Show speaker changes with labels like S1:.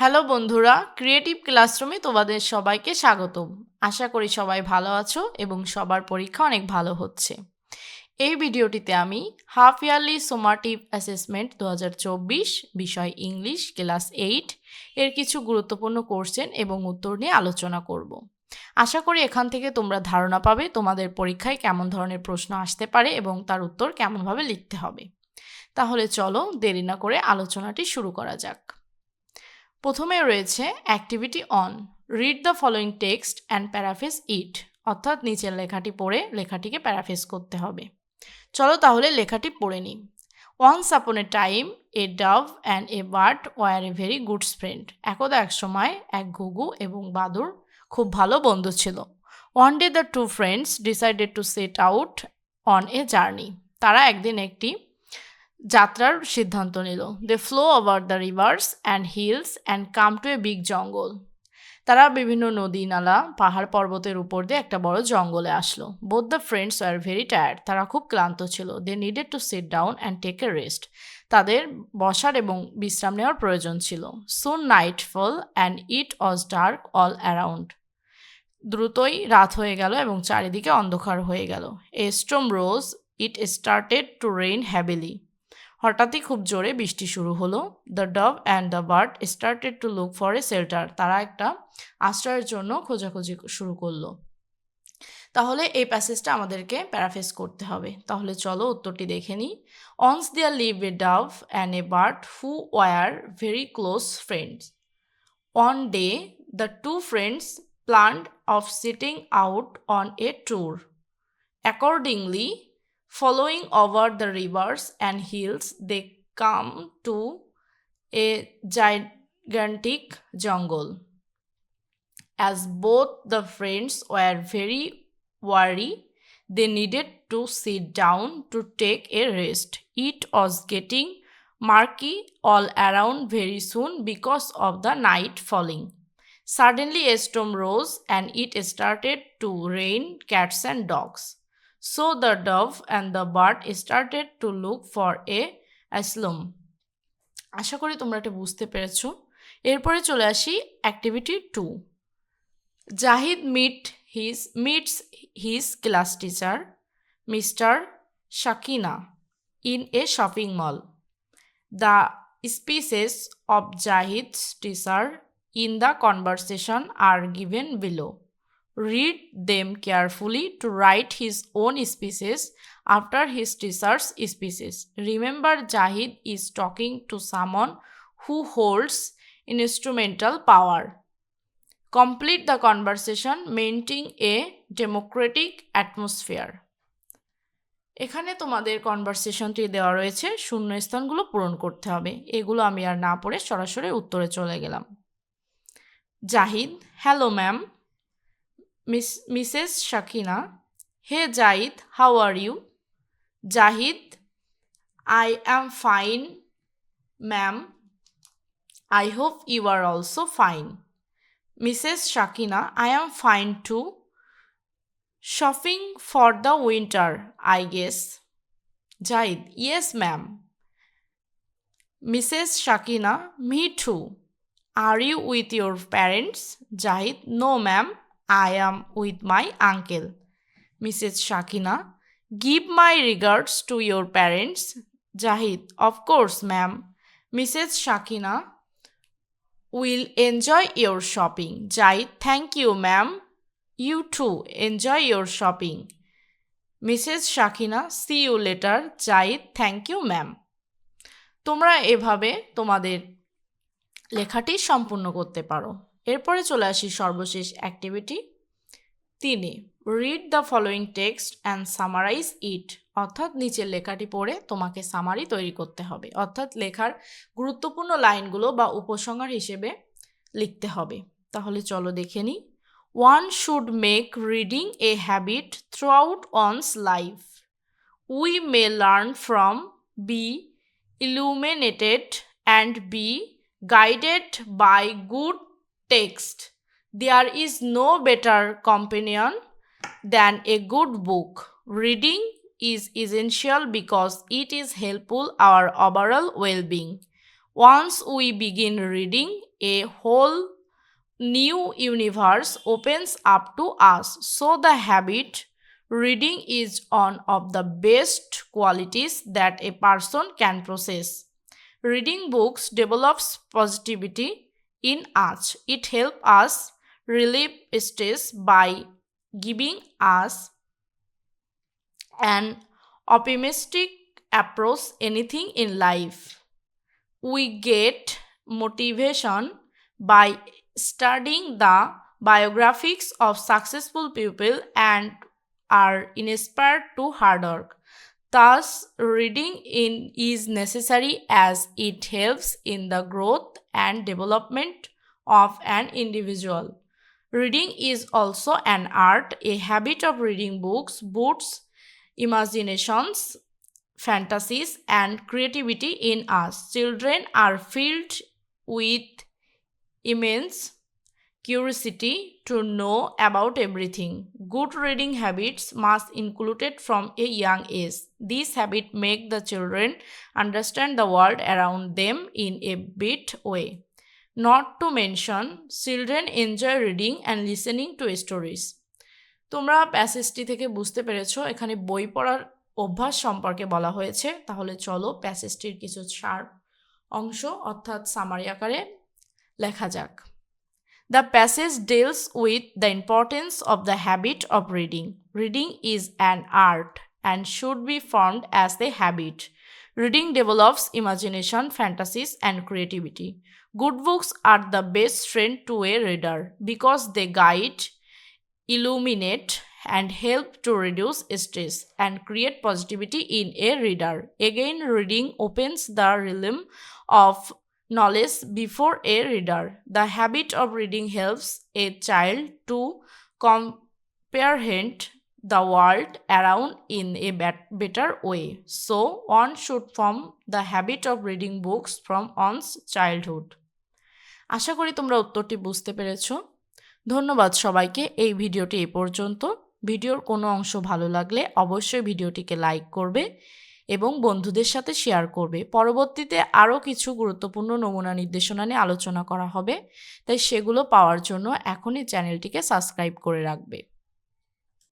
S1: Hello বন্ধুরা creative ক্লাসরুমে তোমাদের সবাইকে স্বাগতম আশা করি সবাই ভালো আছো এবং সবার পরীক্ষা অনেক ভালো হচ্ছে এই ভিডিওটিতে আমি হাফ ইয়ারলি সোমাটিভ অ্যাসেসমেন্ট দু বিষয় ইংলিশ ক্লাস এইট এর কিছু গুরুত্বপূর্ণ কোশ্চেন এবং উত্তর নিয়ে আলোচনা করব। আশা করি এখান থেকে তোমরা ধারণা পাবে তোমাদের পরীক্ষায় কেমন ধরনের প্রশ্ন আসতে পারে এবং তার উত্তর কেমনভাবে লিখতে হবে তাহলে চলো দেরি না করে আলোচনাটি শুরু করা যাক প্রথমে রয়েছে activity one read the following text and paraphrase it অর্থাৎ নিচের লেখাটি পড়ে লেখাটিকে প্যারাফেস করতে হবে চলো তাহলে লেখাটি পড়ে নিই once upon a time a dove and a bird were a very good friend একদা এক সময় এক ঘুঘু এবং বাদুর খুব ভালো বন্ধু ছিল one day the two friends decided to set out on a journey তারা একদিন একটি যাত্রার সিদ্ধান্ত নিল they flow over the rivers and hills and come to a big jungle তারা বিভিন্ন নদী নালা পাহাড় পর্বতের উপর দিয়ে একটা বড় জঙ্গলে আসলো both the friends are very tired তারা খুব ক্লান্ত ছিল they needed to sit down and take a rest তাদের বসার এবং বিশ্রাম নেওয়ার প্রয়োজন ছিল soon fall and it was dark all around দ্রুতই রাত হয়ে গেল এবং চারিদিকে অন্ধকার হয়ে গেল a storm rose it started to rain heavily হঠাৎই খুব জোরে বৃষ্টি শুরু হলো the dove and the bird started to look for a shelter তারা একটা আশ্রয়ের জন্য খোঁজাখুঁজি শুরু করলো তাহলে এই প্যাসেজটা আমাদেরকে প্যারাফেস করতে হবে তাহলে চলো উত্তরটি দেখে নিই once there live a dove and a bird who were very close friends one day the two friends planned of setting out on a tour accordingly Following over the rivers and hills, they come to a gigantic jungle. As both the friends were very weary, they needed to sit down to take a rest. It was getting murky all around very soon because of the night falling. Suddenly, a storm rose and it started to rain cats and dogs. So the dove and the bird started to look for a asylum. আশা করি তোমরা এটা বুঝতে পেরেছো এরপরে চলে আসি activity two Jahid meet his meets his class teacher mister Shakina in a shopping mall the speeches of Jahid teacher in the conversation are given below read them carefully to write his own speeches after his research speeches. Remember, Jahid is talking to someone who holds instrumental power. Complete the conversation maintaining a democratic atmosphere. এখানে তোমাদের কনভারসেশনটি দেওয়া রয়েছে শূন্যস্থানগুলো পূরণ করতে হবে এগুলো আমি আর না পড়ে সরাসরি উত্তরে চলে গেলাম Jahid hello ma'am Mrs. Shakina, Hey Jahid, how are you? Jahid, I am fine, ma'am. I hope you are also fine. Mrs. Shakina, I am fine too. Shopping for the winter, I guess. Jahid, yes, ma'am. Mrs. Shakina, me too. Are you with your parents? Jahid, no, ma'am. I am with my uncle Mrs Shakina give my regards to your parents Jahid of course ma'am Mrs Shakina will enjoy your shopping Jahid thank you ma'am you too enjoy your shopping Mrs Shakina see you later Jahid thank you ma'am তোমরা এভাবে তোমাদের লেখাটি সম্পূর্ণ করতে পারো এরপরে চলে আসি সর্বশেষ অ্যাক্টিভিটি তিনে read the following text and summarise it অর্থাৎ নিচের লেখাটি পড়ে তোমাকে সামারি তৈরি করতে হবে অর্থাৎ লেখার গুরুত্বপূর্ণ লাইনগুলো বা উপসংহার হিসেবে লিখতে হবে তাহলে চলো দেখে নিই one should make reading a habit throughout one's life we may learn from be illuminated and be guided by good text. There is no better companion than a good book. Reading is essential because it is helpful our overall well-being. Once we begin reading, a whole new universe opens up to us. So the habit reading is one of the best qualities that a person can possess. Reading books develops positivity in us. It helps us relieve stress by giving us an optimistic approach anything in life. We get motivation by studying the biographies of successful people and are inspired to hard work. Thus, reading in is necessary as it helps in the growth and development of an individual. Reading is also an art, a habit of reading books, boosts imaginations, fantasies, and creativity in us. Children are filled with immense curiosity to know about everything. Good reading habits must included from a young age. This habit make the children understand the world around them in a bit way. Not to mention, children enjoy reading and listening to stories. তোমরা প্যাসেজটি থেকে বুঝতে পেরেছ এখানে বই পড়ার অভ্যাস সম্পর্কে বলা হয়েছে তাহলে চলো প্যাসেজটির কিছু সার অংশ অর্থাৎ সামারি আকারে লেখা যাক The passage deals with the importance of the habit of reading. Reading is an art and should be formed as a habit. Reading develops imagination, fantasies, and creativity. Good books are the best friend to a reader because they guide, illuminate, and help to reduce stress and create positivity in a reader. Again, reading opens the realm of knowledge before a reader. The habit of reading helps a child to comprehend the world around in a better way. So, one should form the habit of reading books from one's childhood. আশা করি তোমরা উত্তরটি বুঝতে পেরেছ ধন্যবাদ সবাইকে এই ভিডিওটি এ পর্যন্ত ভিডিওর কোনো অংশ ভালো লাগলে অবশ্যই ভিডিওটিকে লাইক করবে এবং বন্ধুদের সাথে শেয়ার করবে পরবর্তীতে আরও কিছু গুরুত্বপূর্ণ নমুনা নির্দেশনা নিয়ে আলোচনা করা হবে তাই সেগুলো পাওয়ার জন্য এখনই চ্যানেলটিকে সাবস্ক্রাইব করে রাখবে